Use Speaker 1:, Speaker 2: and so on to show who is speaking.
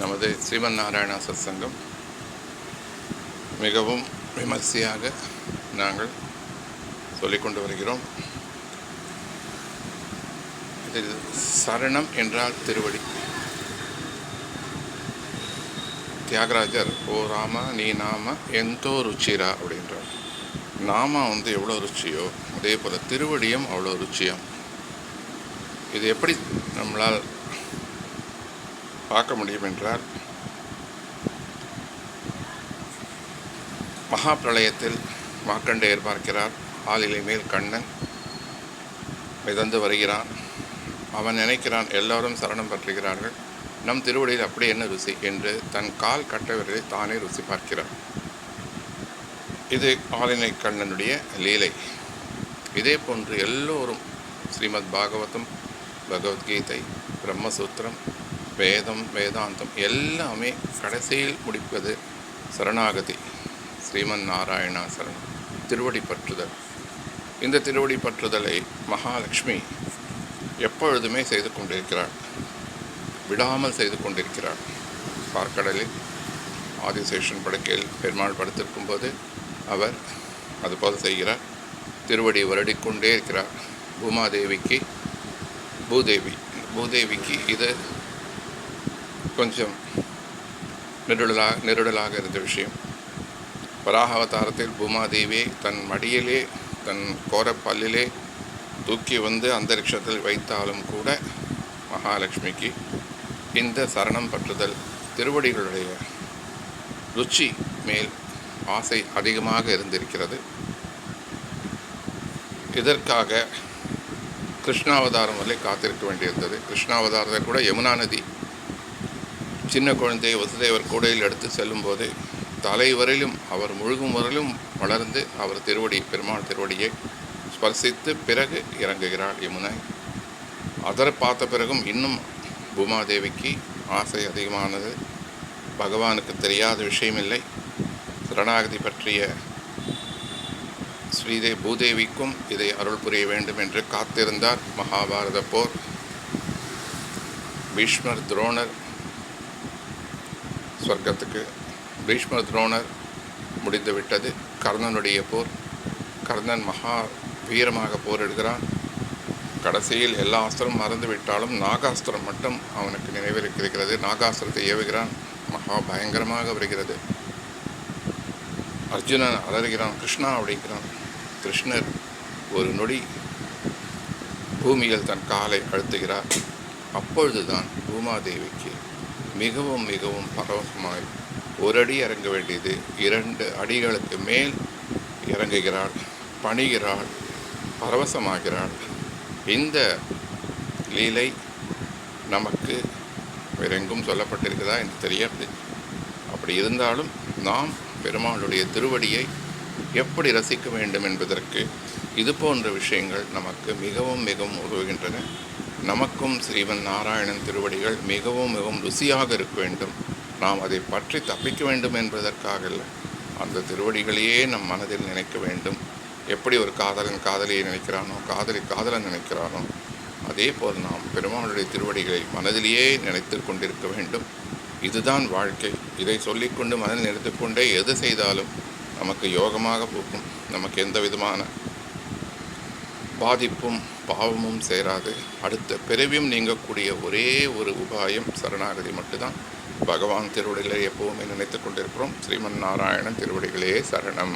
Speaker 1: நமது ஸ்ரீமன் நாராயணா சத்சங்கம். மிகவும் விமர்சையாக நாங்கள் சொல்லிக்கொண்டு வருகிறோம். இதில் சரணம் என்றால் திருவடி. தியாகராஜர் ஓ ராமா நீ நாம எந்தோ ருச்சிரா? அப்படின்றார். நாம வந்து எவ்வளோ ருச்சியோ அதே போல் திருவடியும் அவ்வளோ ருச்சியம். இது எப்படி நம்மளால் பார்க்க முடியும் என்றால் மகா பிரளயத்தில் மார்க்கண்டேயர் பார்க்கிறார். ஆளிலை மேல் கண்ணன் மிதந்து வருகிறான். அவன் நினைக்கிறான் எல்லாரும் சரணம் பற்றுகிறார்கள். நம் திருவடியில் அப்படி என்ன ருசி? என்று தன் கால் கட்டவர்களை தானே ருசி பார்க்கிறார் இது ஆளினை கண்ணனுடைய லீலை. இதே போன்று எல்லோரும் ஸ்ரீமத் பாகவதம் பகவத்கீதை பிரம்மசூத்திரம் வேதம் வேதாந்தம் எல்லாமே கடைசியில் முடிப்பது சரணாகதி. ஸ்ரீமன் நாராயணா சரணம் திருவடி பற்றுதல். இந்த திருவடி பற்றுதலை மகாலட்சுமி எப்பொழுதுமே செய்து கொண்டிருக்கிறாள். விடாமல் செய்து கொண்டிருக்கிறாள். பார்க்கடலில் ஆதிசேஷன் படுக்கையில் பெருமாள் படுத்திருக்கும் போது அவர் அதுபோல் செய்கிறார். திருவடி வருடிக்கொண்டே இருக்கிறார். பூமாதேவிக்கு பூதேவி பூதேவிக்கு இது கொஞ்சம் நெருடலாக நெருடலாக இருந்த விஷயம். வராக அவதாரத்தில் பூமாதேவி தன் மடியிலே தன் கோரப்பல்லிலே தூக்கி வந்து அந்தரிக்ஷத்தில் வைத்தாலும் கூட மகாலட்சுமிக்கு இந்த சரணம் பற்றுதல் திருவடிகளுடைய ருச்சி மேல் ஆசை அதிகமாக இருந்திருக்கிறது. இதற்காக கிருஷ்ணாவதாரம் வரை காத்திருக்க வேண்டியிருந்தது. கிருஷ்ணாவதாரத்தை கூட யமுனா நதி சின்ன குழந்தையை வசுதேவர் கூடையில் எடுத்து செல்லும்போது தலைவரையிலும் அவர் முழுகும் வரையிலும் வளர்ந்து அவர் திருவடி பெருமாள் திருவடியை ஸ்பர்சித்து பிறகு இறங்குகிறார் யமுனை. அதர் பார்த்த பிறகும் இன்னும் பூமாதேவிக்கு ஆசை அதிகமானது. பகவானுக்கு தெரியாத விஷயமில்லை. சரணாகதி பற்றிய ஸ்ரீதே பூதேவிக்கும் இதை அருள் புரிய வேண்டும் என்று காத்திருந்தார் மகாபாரத போர். பீஷ்மர் துரோணர் சொர்க்கத்துக்கு. பீஷ்ம துரோணர் முடிந்து விட்டது கர்ணனுடைய போர். கர்ணன் மகா வீரமாக போரிடுகிறான். கடைசியில் எல்லா அஸ்திரம் மறந்து விட்டாலும் நாகாஸ்திரம் மட்டும் அவனுக்கு நினைவிருக்கிறது. நாகாஸ்திரத்தை ஏவுகிறான். மகா பயங்கரமாக வருகிறது. அர்ஜுனன் அலறுகிறான். கிருஷ்ணா அப்படிங்கிறான். கிருஷ்ணர் ஒரு நொடி பூமியில் தன் காலை அழுத்துகிறார். அப்பொழுதுதான் பூமாதேவிக்கு மிகவும் மிகவும் பரவசமாய் ஒரு அடி இறங்க வேண்டியது. இரண்டு அடிகளுக்கு மேல் இறங்குகிறாள் பணிகிறாள் பரவசமாகிறாள். இந்த லீலை நமக்கு வேறெங்கும் சொல்லப்பட்டிருக்குதா என்று தெரியாது. அப்படி இருந்தாலும் நாம் பெருமாளுடைய திருவடியை எப்படி ரசிக்க வேண்டும் என்பதற்கு இது போன்ற விஷயங்கள் நமக்கு மிகவும் மிகவும் உதவுகின்றன. நமக்கும் ஸ்ரீவன் நாராயணன் திருவடிகள் மிகவும் மிகவும் ருசியாக இருக்க வேண்டும். நாம் அதை பற்றி தப்பிக்க வேண்டும் என்பதற்காக இல்லை. அந்த திருவடிகளையே நம் மனதில் நினைக்க வேண்டும். எப்படி ஒரு காதலன் காதலியை நினைக்கிறானோ காதலி காதலன் நினைக்கிறானோ அதே போல் நாம் பெருமாளுடைய திருவடிகளை மனதிலேயே நினைத்து கொண்டிருக்க வேண்டும். இதுதான் வாழ்க்கை. இதை சொல்லிக்கொண்டு மனதில் நிறுத்திக்கொண்டே எது செய்தாலும் நமக்கு யோகமாக போகும். நமக்கு எந்த விதமான பாதிப்பும் பாவமும் சேராது. அடுத்த பிறவியும் நீங்கக்கூடிய ஒரே ஒரு உபாயம் சரணாகதி மட்டும்தான். பகவான் திருவடிகளை எப்பவுமே நினைத்து கொண்டிருக்கிறோம். ஸ்ரீமன் நாராயணன் திருவடிகளே சரணம்.